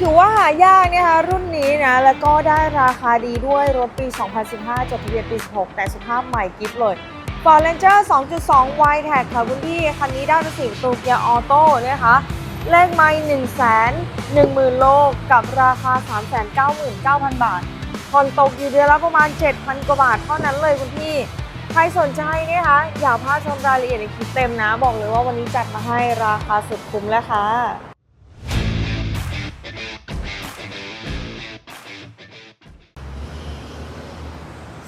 ถือว่าหายากนะคะรุ่นนี้นะ แล้วก็ได้ราคาดีด้วยรถปี 2015 จดทะเบียนปี 16 แต่สภาพใหม่กิฟเลย Ford Ranger 2.2 y t a g ค่ะคุณพี่ คันนี้ได้เป็นสีประตูเกียร์ออโต้นะคะเลขไม่1 1 0 0 0 0 โลกับราคา 399,000 บาทผ่อนตกอยู่เดือนละประมาณ 7,000 กว่าบาทเท่านั้นเลยคุณพี่ ใครสนใจนะคะอย่าพลาดชมรายละเอียดในคลิปเต็มนะ บอกเลยว่าวันนี้จัดมาให้ราคาสุดคุ้มแล้วค่ะ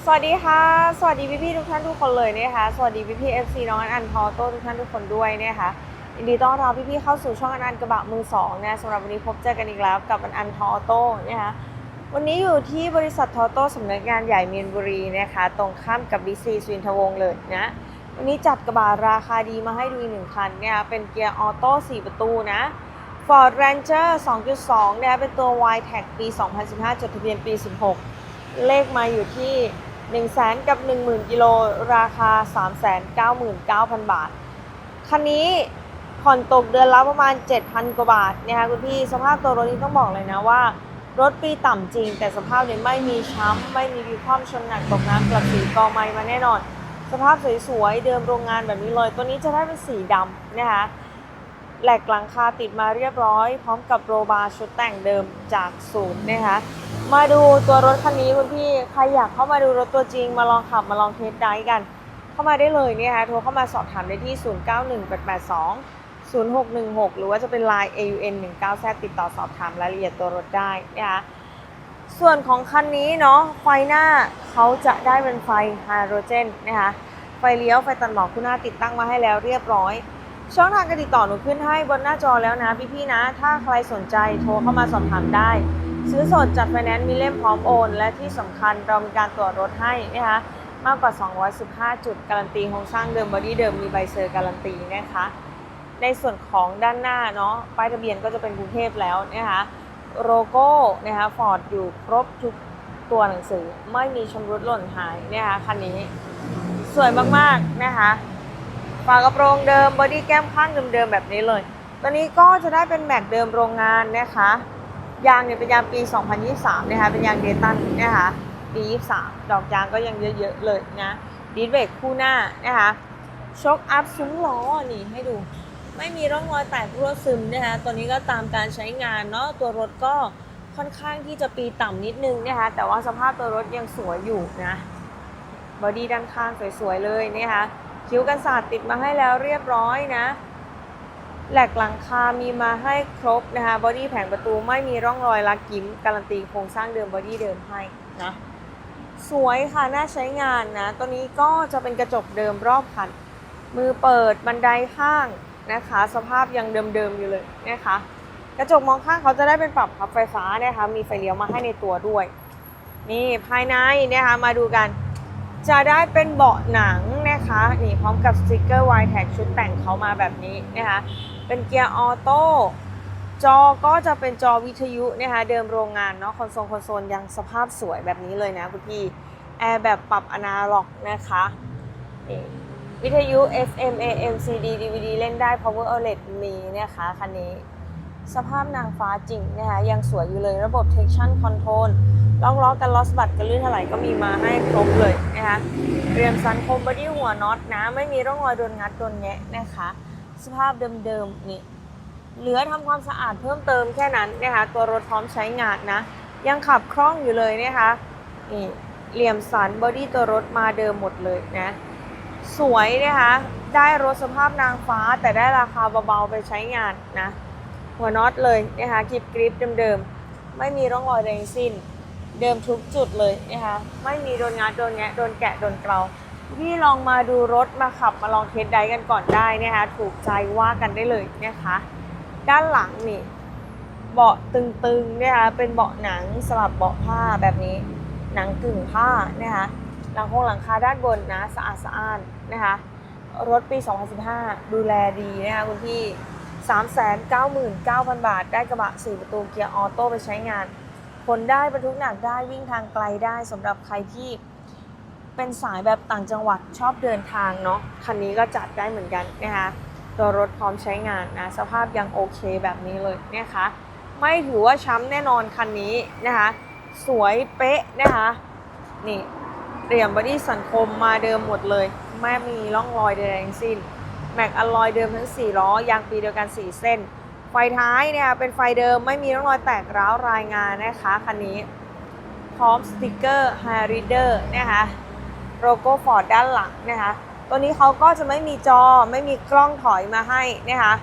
สวัสดีค่ะ สวัสดีพี่พี่ทุกท่านทุกคนเลยนะคะ สวัสดีพี่พี่เอฟซีน้องอันอันพอโต้ทุกท่านทุกคนด้วยนะคะยินดีต้อนรับพี่พี่เข้าสู่ช่องอันอันกระบะมือสองนะสำหรับวันนี้พบเจอกันอีกแล้วกับอันอันทอโต้นะคะวันนี้อยู่ที่บริษัททอโต้สำนักงานใหญ่เมียนบุรีนะคะ ตรงข้ามกับบีซีสวินทวงเลยนะ วันนี้จัดกระบะราคาดีมาให้ดูอีกหนึ่งคันเนี่ยเป็นเกียร์ออโต้4ประตูนะ Ford Ranger 2.2เนี่ยเป็นตัว y t a g ปี 2015 จดทะเบียนปี 16 เลขมาอยู่ที่ 1 0 0 0 0แกับ 10,000กิโลราคา 399,000 บาท คันนี้ผ่อนตกเดือนละประมาณ 7,000 กว่าบาทนะคะคุณพี่สภาพตัวรถนี้ต้องบอกเลยนะว่า รถปีต่ำจริง แต่สภาพเนี่ยไม่มีช้ำ ไม่มีวิคว่ำชนหนักตกน้ำกลับสีกอไม้มาแน่นอน สภาพสวยๆ เดิมโรงงานแบบนี้เลย ตัวนี้จะได้เป็นสีดำนะคะแหลกหลังคาติดมาเรียบร้อย พร้อมกับโรบาร์ชุดแต่งเดิมจากศูนย์นะคะ มาดูตัวรถคันนี้คุณพี่ ใครอยากเข้ามาดูรถตัวจริง มาลองขับมาลองเทสได้กัน เข้ามาได้เลยเนี่ยค่ะโทรเข้ามาสอบถามได้ที่ 091882 0616 หรือว่าจะเป็น Line AUN 19 z ติดต่อสอบถามรายละเอียดตัวรถได้นะคะส่วนของคันนี้เนาะไฟหน้าเขาจะได้เป็นไฟไฮโดรเจนนะคะไฟเลี้ยวไฟตัดหมอกคุณหน้าติดตั้งมาให้แล้วเรียบร้อย ช่องทางการติดต่อหนูขึ้นให้บนหน้าจอแล้วนะพี่ๆนะ ถ้าใครสนใจโทรเข้ามาสอบถามได้ ซื้อสดจัดไฟแนนซ์มีเล่มพร้อมโอน และที่สำคัญเรามีการตรวจรถให้นะคะมากกว่า 215 จุดการันตีโครงสร้างเดิมบอดี้เดิมมีใบเซอร์การันตีนะคะในส่วนของด้านหน้าเนาะป้ายทะเบียนก็จะเป็นกรุงเทพแล้วนะคะโลโก้นะคะฟอร์ดอยู่ครบทุกตัวหนังสือไม่มีชำรุดหล่นหายนะคะคันนี้ สวยมากๆนะคะฝากระโปรงเดิมบอดี้แก้มข้างเดิมๆแบบนี้เลย ตัวนี้ก็จะได้เป็นแม็กเดิมโรงงานนะคะ ยางเนี่ยเป็นยางปี 2023 นะคะ เป็นยางเดตันนะคะ ปี 23 ดอกยางก็ยังเยอะๆเลยนะดีดเบรกคู่หน้านะคะชกอัพซุ้มล้อนี่ให้ดู ไม่มีร่องรอยแตกรั่วซึมนะคะ ตัวนี้ก็ตามการใช้งานเนาะ ตัวรถก็ค่อนข้างที่จะปีต่ำนิดนึงนะคะ แต่ว่าสภาพตัวรถยังสวยอยู่นะ บอดี้ด้านข้างสวยๆเลยนะคะ คิ้วกันศาสตร์ติดมาให้แล้วเรียบร้อยนะ แหลกหลังคา มีมาให้ครบนะคะ บอดี้แผงประตูไม่มีร่องรอยลักยิ้ม การันตีโครงสร้างเดิมบอดี้เดิมให้นะ สวยค่ะ น่าใช้งานนะ ตัวนี้ก็จะเป็นกระจกเดิมรอบคัน มือเปิดบันไดข้างนะคะ สภาพยังเดิมๆอยู่เลยนะคะ กระจกมองข้างเขาจะได้เป็นปรับพับไฟฟ้านะคะ มีไฟเลี้ยวมาให้ในตัวด้วย นี่ภายในนะคะ มาดูกัน จะได้เป็นเบาะหนังนะคะ นี่พร้อมกับสติกเกอร์ y t a g ชุดแต่งเขามาแบบนี้นะคะ เป็นเกียร์ออโต้จอก็จะเป็นจอวิทยุนะคะเดิมโรงงานเนาะคอนโซลคอนโซลยังสภาพสวยแบบนี้เลยนะคุณพี่แอร์แบบปรับอนาล็อกนะคะวิทยุ FM AM CD DVD เล่นได้ Power OLED มีนะคะคันนี้ สภาพนางฟ้าจริงนะคะยังสวยอยู่เลยระบบ traction control ล่องล้อกันลอสบัตกันลื่นถลายก็มีมาให้ครบเลยนะคะเรียมสันคมบอดี้หัวน็อตนะ ไม่มีร่องรอยโดนงัดโดนแงะนะคะ สภาพเดิมๆนี่เหลือทำความสะอาดเพิ่มเติมแค่นั้นนะคะตัวรถพร้อมใช้งานนะ ยังขับคล่องอยู่เลยนะคะนี่เหลี่ยมสันบอดี้ตัวรถมาเดิมหมดเลยนะสวยนะคะได้รถสภาพนางฟ้าแต่ได้ราคาเบาๆไปใช้งานนะหัวน็อตเลยนะคะกริบกริบเดิมๆ ไม่มีร่องรอยใดสิ้น เดิมทุกจุดเลยนะคะไม่มีโดนงัดโดนแงะโดนแกะโดนเกลา พี่ลองมาดูรถมาขับมาลองเทสไดรฟ์กันก่อนได้นะคะถูกใจว่ากันได้เลยนะคะ ด้านหลังนี่เบาะตึงๆนะคะเป็นเบาะหนังสลับเบาะผ้าแบบนี้ หนังกึ่งผ้านะคะหลังคงหลังคาด้านบนนะสะอาดสะอ้านนะคะรถปี 2015 ดูแลดีนะคะคุณพี่ 399,000 บาท ได้กระบะ4ประตูเกียร์ออโต้ไปใช้งานขนได้บรรทุกหนักได้วิ่งทางไกลได้สำหรับใครที่ เป็นสายแบบต่างจังหวัดชอบเดินทางเนาะคันนี้ก็จัดได้เหมือนกันนะคะตัวรถพร้อมใช้งานนะสภาพยังโอเคแบบนี้เลยนะคะไม่ถือว่าช้ำแน่นอนคันนี้นะคะสวยเป๊ะนะคะนี่เหลี่ยมบอดี้สันคมมาเดิมหมดเลย ไม่มีร่องรอยใดๆทั้งสิ้นแม็กอลลอยเดิมทั้ง 4 ล้อยางปีเดียวกัน 4 เส้น ไฟท้ายเนี่ยเป็นไฟเดิมไม่มีร่องรอยแตกร้าวรายงานนะคะคันนี้พร้อมสติกเกอร์ไฮรีเดอร์นะคะ โลโก้ฟอร์ดด้านหลังนะคะตัวนี้เขาก็จะไม่มีจอไม่มีกล้องถอยมาให้นะคะ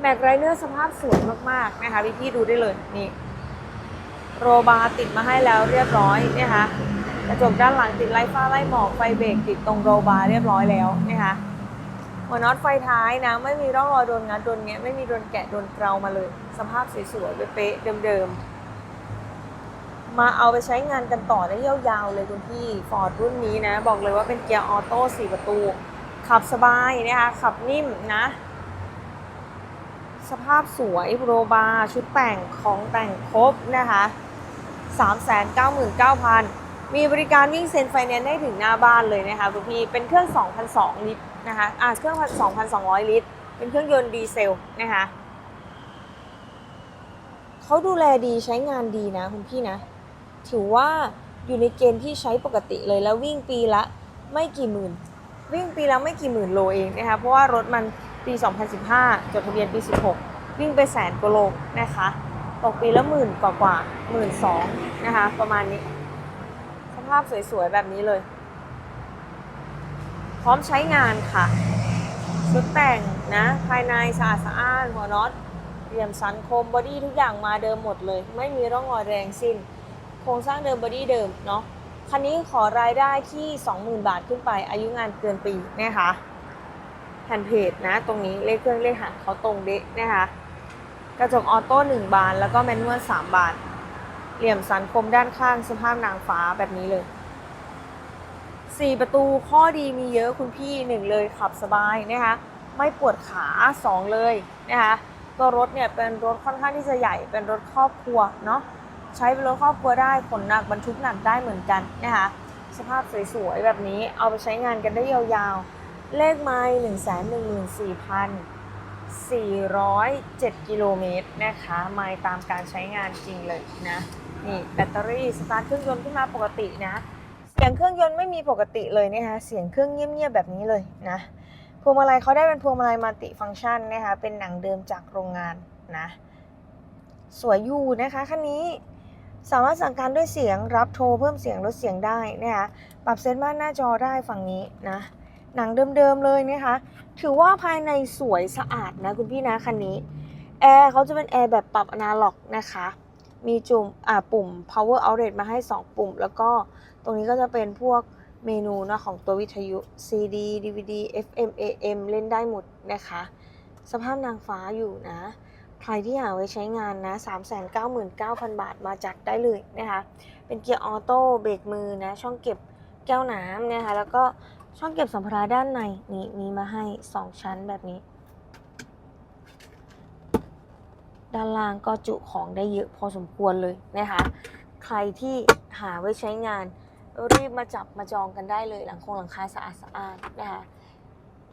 แม็กไรเนอร์สภาพสวยมากๆนะคะพี่ๆดูได้เลยนี่โรบาร์ติดมาให้แล้วเรียบร้อยนะคะกระจกด้านหลังติดไล่ฟ้าไล่หมอกไฟเบรกติดตรงโรบาร์เรียบร้อยแล้วนะคะหัวน็อตไฟท้ายนะไม่มีร่องรอยโดนงัดโดนเงี้ยไม่มีโดนแกะโดนเกลามาเลย สภาพสวยๆเป๊ะเดิมๆ มาเอาไปใช้งานกันต่อได้ยาวๆเลยคุณพี่ฟอร์ดรุ่นนี้นะ บอกเลยว่าเป็นเกียร์ออโต้4ประตู ขับสบายนะคะขับนิ่มนะ สภาพสวยโรบาร์ชุดแต่งของแต่งครบนะคะ399,000 มีบริการวิ่งเซ็นไฟแนนซ์ได้ถึงหน้าบ้านเลยนะคะคุณพี่เป็นเครื่อง 2,200 ลิตรนะคะอ่าเครื่อง 2,200 ลิตร เป็นเครื่องยนต์ดีเซลนะคะเขาดูแลดีใช้งานดีนะคุณพี่นะ ถือว่าอยู่ในเกณฑ์ที่ใช้ปกติเลยแล้ววิ่งปีละไม่กี่หมื่น วิ่งปีละไม่กี่หมื่นโลเองนะคะเพราะว่ารถมันปี 2015 จดทะเบียนปี 16 วิ่งไปแสนกว่าโลนะคะตกปีละหมื่นกว่ากว่าหมื่นสองนะคะ ประมาณนี้ สภาพสวยๆ แบบนี้เลย พร้อมใช้งานค่ะ ชุดแต่งนะ ภายในสะอาดสะอ้านหัวน็อตเหลี่ยมสันคมบอดี้ทุกอย่างมาเดิมหมดเลย ไม่มีร่องรอยแรงสิ้น โครงสร้างเดิมบอดี้เดิมเนาะคันนี้ขอรายได้ที่ 20,000 บาทขึ้นไป อายุงานเกินปีนะคะแผ่นเพจนะ ตรงนี้เลขเครื่องเลขหางเขาตรงเดะนะคะกระจกออโต้1บาน แล้วก็แมนนวล3บาน เหลี่ยมสันคมด้านข้างสภาพนางฟ้าแบบนี้เลย4ประตูข้อดีมีเยอะคุณพี่1เลยขับสบายนะคะไม่ปวดขา2เลยนะคะตัวรถเนี่ยเป็นรถค่อนข้างที่จะใหญ่เป็นรถครอบครัวเนาะ ใช้เป็นรถครอบครัวได้ขนหนักบรรทุกหนักได้เหมือนกันนะคะสภาพสวยๆ แบบนี้เอาไปใช้งานกันได้ยาวๆ เลขไม้หนึ่งแสนหนึ่งหมื่นสี่พัน407กิโลเมตรนะคะ ไมล์ตามการใช้งานจริงเลยนะ นี่แบตเตอรี่สตาร์ทเครื่องยนต์ขึ้นมาปกตินะ เสียงเครื่องยนต์ไม่มีปกติเลยนะคะ เสียงเครื่องเงียบๆ แบบนี้เลยนะพวงมาลัยเขาได้เป็นพวงมาลัยมัลติฟังก์ชันนะคะ เป็นหนังเดิมจากโรงงานนะ สวยอยู่นะคะคันนี้ สามารถสั่งการด้วยเสียงรับโทรเพิ่มเสียงลดเสียงได้นะคะปรับเซตมาหน้าจอได้ฝั่งนี้นะหนังเดิมๆเลยนะคะถือว่าภายในสวยสะอาดนะคุณพี่นะคันนี้แอร์เขาจะเป็นแอร์แบบปรับอนาล็อกนะคะมีจุ่มอ่าปุ่ม power outlet มาให้ 2 ปุ่ม แล้วก็ตรงนี้ก็จะเป็นพวกเมนูนะของตัววิทยุ CD DVD FM AM เล่นได้หมดนะคะ สภาพนางฟ้าอยู่นะ ใครที่หาไว้ใช้งานนะ 399,000 บาทมาจัดได้เลยนะคะ เป็นเกียร์ออโต้เบรกมือนะช่องเก็บแก้วน้ำนะคะแล้วก็ช่องเก็บสัมภาระด้านในนี่มีมาให้ 2 ชั้นแบบนี้ ด้านล่างก็จุของได้เยอะพอสมควรเลยนะคะ ใครที่หาไว้ใช้งานรีบมาจับมาจองกันได้เลยหลังคงหลังคาสะอาดสะอาดนะคะ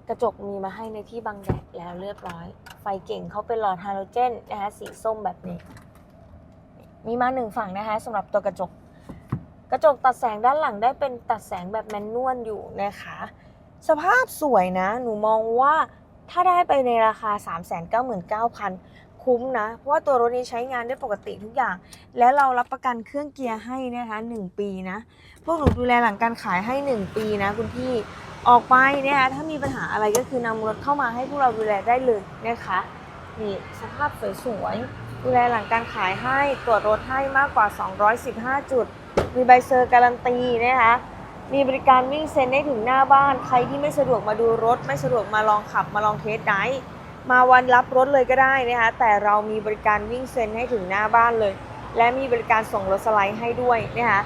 กระจกมีมาให้ในที่บังแดดแล้วเรียบร้อย ไฟเก่งเขาเป็นหลอดฮาโลเจนนะคะสีส้มแบบนี้ มีมาหนึ่งฝั่งนะคะสำหรับตัวกระจก กระจกตัดแสงด้านหลังได้เป็นตัดแสงแบบแมนนวลอยู่นะคะ สภาพสวยนะ หนูมองว่าถ้าได้ไปในราคา 399,000 คุ้มนะ เพราะว่าตัวรถนี้ใช้งานได้ปกติทุกอย่าง และเรารับประกันเครื่องเกียร์ให้นะคะ 1 ปีนะ พวกหนูดูแลหลังการขายให้ 1 ปีนะคุณพี่ ออกไปนะคะถ้ามีปัญหาอะไรก็คือนำรถเข้ามาให้พวกเราดูแลได้เลยนะคะนี่สภาพสวยๆดูแลหลังการขายให้ตรวจรถให้มากกว่า 215 จุด มีใบเซอร์การันตีนะคะมีบริการวิ่งเซ็นได้ถึงหน้าบ้าน ใครที่ไม่สะดวกมาดูรถ ไม่สะดวกมาลองขับมาลองเทสไดร์มาวันรับรถเลยก็ได้นะคะแต่เรามีบริการวิ่งเซ็นให้ถึงหน้าบ้านเลย และมีบริการส่งรถสไลด์ให้ด้วยนะคะ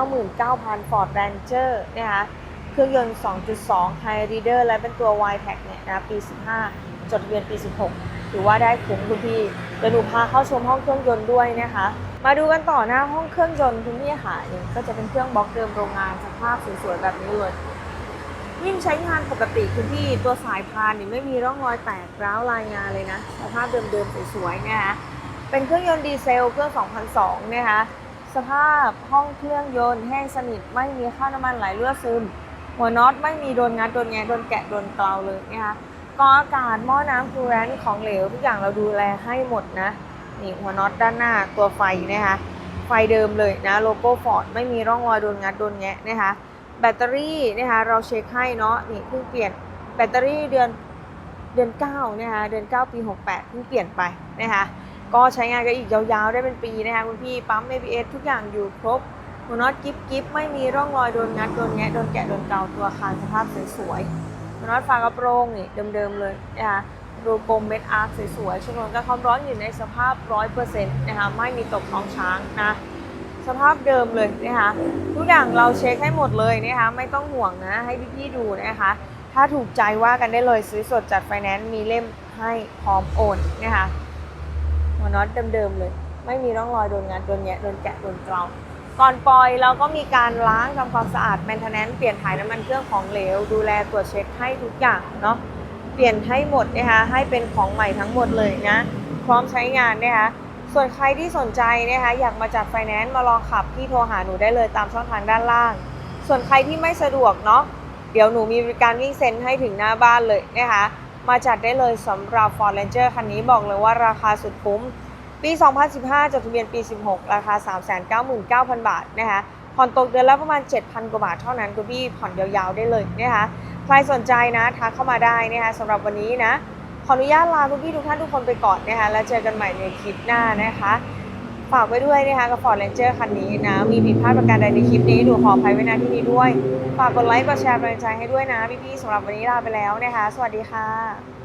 399,000 Ford Ranger นะคะ เครื่องยนต์ 2.2 High Reader และเป็นตัว y t e c เนี่ยนะปี 15 จดทะเบียนปี 16 ถือว่าได้คุ้มคุณพี่เดี๋ยวหนูพาเข้าชมห้องเครื่องยนต์ด้วยนะคะ มาดูกันต่อหน้าห้องเครื่องยนต์คุณพี่ค่ะนี่ก็จะเป็นเครื่องบล็อกเดิมโรงงานสภาพสวยๆแบบนี้เลยวิ่งใช้งานปกติคุณพี่ตัวสายพานนี่ไม่มีร่องรอยแตกร้าวรายงานเลยนะสภาพเดิมๆสวยๆนะคะเป็นเครื่องยนต์ดีเซลเครื่อง 2002 นะคะสภาพห้องเครื่องยนต์แห้งสนิทไม่มีค่าน้ำมันไหลรั่วซึม หัวน็อตไม่มีโดนงัดโดนแงะโดนแกะโดนเกลาเลยนะคะกรองอากาศหม้อน้ำคูลแรนของเหลวทุกอย่างเราดูแลให้หมดนะนี่หัวน็อตด้านหน้าตัวไฟนะคะไฟเดิมเลยนะโลโก้ฟอร์ดไม่มีร่องรอยโดนงัดโดนแงะนะคะแบตเตอรี่นะคะเราเช็คให้เนาะนี่เพิ่งเปลี่ยนแบตเตอรี่เดือนเดือน9นะคะเดือน 9 ปี 68เพิ่งเปลี่ยนไปนะคะก็ใช้งานกันอีกยาวๆได้เป็นปีนะคะคุณพี่ปั๊ม ABS ทุกอย่างอยู่ครบ หัวน็อตกิ๊บกิ๊บไม่มีร่องรอยโดนงัดโดนแงะโดนแกะโดนเกาตัวอาคารสภาพสวยๆหัวน็อตฝากระโปรงนี่เดิมๆเลยนะคะรูกลมเม็ดอาร์คสวยๆชนวนกับความร้อนอยู่ในสภาพ100%นต์นะคะไม่มีตกท้องช้างนะสภาพเดิมเลยนะคะทุกอย่างเราเช็คให้หมดเลยนะคะไม่ต้องห่วงนะให้พี่ๆดูนะคะถ้าถูกใจว่ากันได้เลยซื้อสดจัดไฟแนนซ์มีเล่มให้พร้อมโอนนะคะหัวน็อตเดิมๆเลย ไม่มีร่องรอยโดนงานโดนแงะโดนแกะโดนเกา ก่อนปล่อยเราก็มีการล้างทำความสะอาดแมนเทนแนนเปลี่ยนถ่ายน้ำมันเครื่องของเหลว ดูแลตรวจเช็คให้ทุกอย่างเนาะเปลี่ยนให้หมดนะคะให้เป็นของใหม่ทั้งหมดเลยนะพร้อมใช้งานนะคะส่วนใครที่สนใจนะคะอยากมาจัดไฟแนนซ์มาลองขับพี่โทรหาหนูได้เลยตามช่องทางด้านล่าง ส่วนใครที่ไม่สะดวกเนาะเดี๋ยวหนูมีบริการวิ่งเซ็นให้ถึงหน้าบ้านเลยนะคะมาจัดได้เลยสำหรับ Ford Ranger คันนี้บอกเลยว่าราคาสุดคุ้ม ปี 2015 จดทะเบียนปี 16 ราคา 399,000 บาทนะคะผ่อนตกเดือนละประมาณ 7,000 กว่าบาทเท่านั้นคุณพี่ผ่อนยาวๆได้เลยนะคะใครสนใจนะทักเข้ามาได้นะคะสำหรับวันนี้นะ ขออนุญาตลาคุณพี่ทุกท่านทุกคนไปก่อนนะคะแล้วเจอกันใหม่ในคลิปหน้านะคะฝากไว้ด้วยนะคะกับ Ford Ranger คันนี้นะ มีผิดพลาดประการใดในคลิปนี้หนูขออภัยไว้ณที่นี้ด้วย ฝากกดไลค์กดแชร์กำลังใจให้ด้วยนะพี่ๆสำหรับวันนี้ลาไปแล้วนะคะ สวัสดีค่ะ